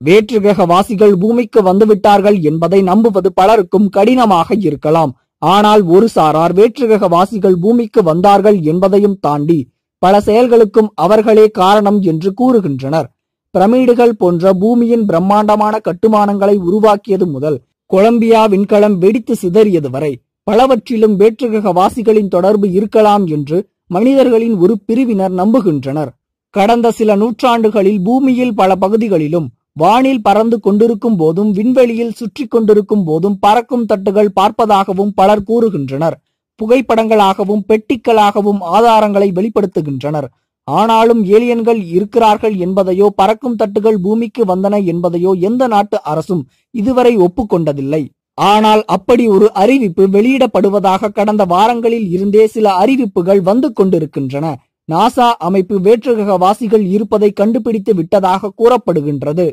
வேற்று கிரகவாசிகள் பூமிக்கு வந்துவிட்டார்கள் என்பதை நம்புவது பலருக்கும் கடினமாக இருக்கலாம். ஆனால் ஒரு சாரார் வேற்று கிரகவாசிகள் பூமிக்கு வந்தார்கள் என்பதையும் தாண்டி பல செயல்களுக்கும் அவர்களே காரணம் என்று கூறுகின்றனர். பிரமிடுகள் போன்ற பூமியின் பிரம்மாண்டமான கட்டுமானங்களை உருவாக்கியது முதல் கொலம்பியா விண்கலம் வெடித்து சிதறியது வரை பலவற்றிலும் வேற்றுகிரக வாசிகளின் தொடர்பு இருக்கலாம் என்று மனிதர்களின் ஒரு பிரிவினர் நம்புகின்றனர். கடந்த சில நூற்றாண்டுகளில் பூமியில் பல பகுதிகளிலும் வானில் பறந்து கொண்டிருக்கும் போதும் விண்வெளியில் சுற்றி கொண்டிருக்கும் போதும் பறக்கும் தட்டுகள் பார்ப்பதாகவும் பலர் கூறுகின்றனர். புகைப்படங்களாகவும் பெட்டிக்களாகவும் ஆதாரங்களை வெளிப்படுத்துகின்றனர். ஆனாலும் ஏலியன்கள் இருக்கிறார்கள் என்பதையோ பறக்கும் தட்டுகள் பூமிக்கு வந்தன என்பதையோ எந்த நாட்டு அரசும் இதுவரை ஒப்புக்கொண்டதில்லை. ஆனால் அப்படி ஒரு அறிவிப்பு வெளியிடப்படுவதாக கடந்த வாரங்களில் இருந்தே சில அறிவிப்புகள் வந்து கொண்டிருக்கின்றன. நாசா அமைப்பு வேற்றுகிரகவாசிகள் இருப்பதை கண்டுபிடித்து விட்டதாக கூறப்படுகின்றது.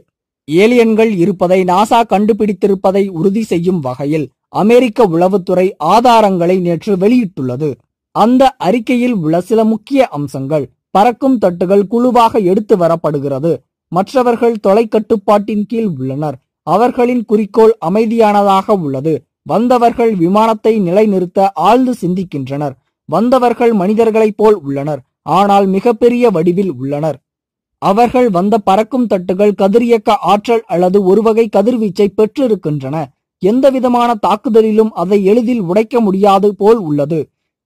ஏலியன்கள் இருப்பதை நாசா கண்டுபிடித்திருப்பதை உறுதி செய்யும் வகையில் அமெரிக்க உளவுத்துறை ஆதாரங்களை நேற்று வெளியிட்டுள்ளது. அந்த அறிக்கையில் உள்ள சில முக்கிய அம்சங்கள் பறக்கும் தட்டுகள் குழுவாக எடுத்து வரப்படுகிறது. மற்றவர்கள் தொலைக்கட்டுப்பாட்டின் கீழ் உள்ளனர். அவர்களின் குறிக்கோள் அமைதியானதாக உள்ளது. வந்தவர்கள் விமானத்தை நிலைநிறுத்த ஆழ்ந்து சிந்திக்கின்றனர். வந்தவர்கள் மனிதர்களைப் போல் உள்ளனர். ஆனால் மிகப்பெரிய வடிவில் உள்ளனர். அவர்கள் வந்த பறக்கும் தட்டுகள் கதிரியக்க ஆற்றல் அல்லது ஒருவகை கதிர்வீச்சை பெற்றிருக்கின்றன. எந்தவிதமான தாக்குதலிலும் அதை எளிதில் உடைக்க முடியாது போல் உள்ளது.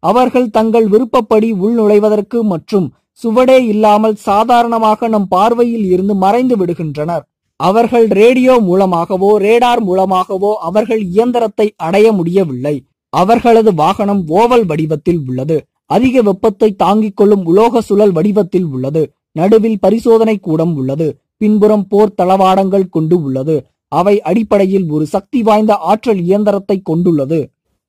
அவர்கள் தங்கள் விருப்பப்படி உள்நுழைவதற்கு மற்றும் சுவடே இல்லாமல் சாதாரணமாக நம் பார்வையில் இருந்து மறைந்து விடுகின்றனர். அவர்கள் ரேடியோ மூலமாகவோ ரேடார் மூலமாகவோ அவர்கள் இயந்திரத்தை அடைய முடியவில்லை. அவர்களது வாகனம் ஓவல் வடிவத்தில் உள்ளது. அதிக வெப்பத்தை தாங்கிக் கொள்ளும் உலோக சுழல் வடிவத்தில் உள்ளது. நடுவில் பரிசோதனை கூடம் உள்ளது. பின்புறம் போர் தளவாடங்கள் கொண்டு உள்ளது. அவை அடிப்படையில் ஒரு சக்தி வாய்ந்த ஆற்றல் இயந்திரத்தை கொண்டுள்ளது.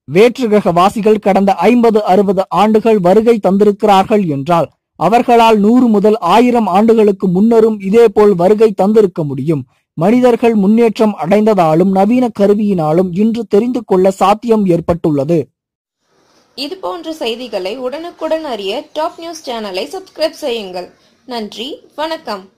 வேற்றுகிரக வாசிகள் கடந்த ஐம்பது அறுபது ஆண்டுகள் வருகை தந்திருக்கிறார்கள் என்றால் அவர்களால் நூறு முதல் ஆயிரம் ஆண்டுகளுக்கு முன்னரும் இதேபோல் வருகை தந்திருக்க முடியும். மனிதர்கள் முன்னேற்றம் அடைந்ததாலும் நவீன கருவியினாலும் இன்று தெரிந்து கொள்ள சாத்தியம் ஏற்பட்டுள்ளது. இது போன்ற செய்திகளை உடனுக்குடன் அறிய டாப் நியூஸ் சேனலை சப்ஸ்கிரைப் செய்யுங்கள். நன்றி. வணக்கம்.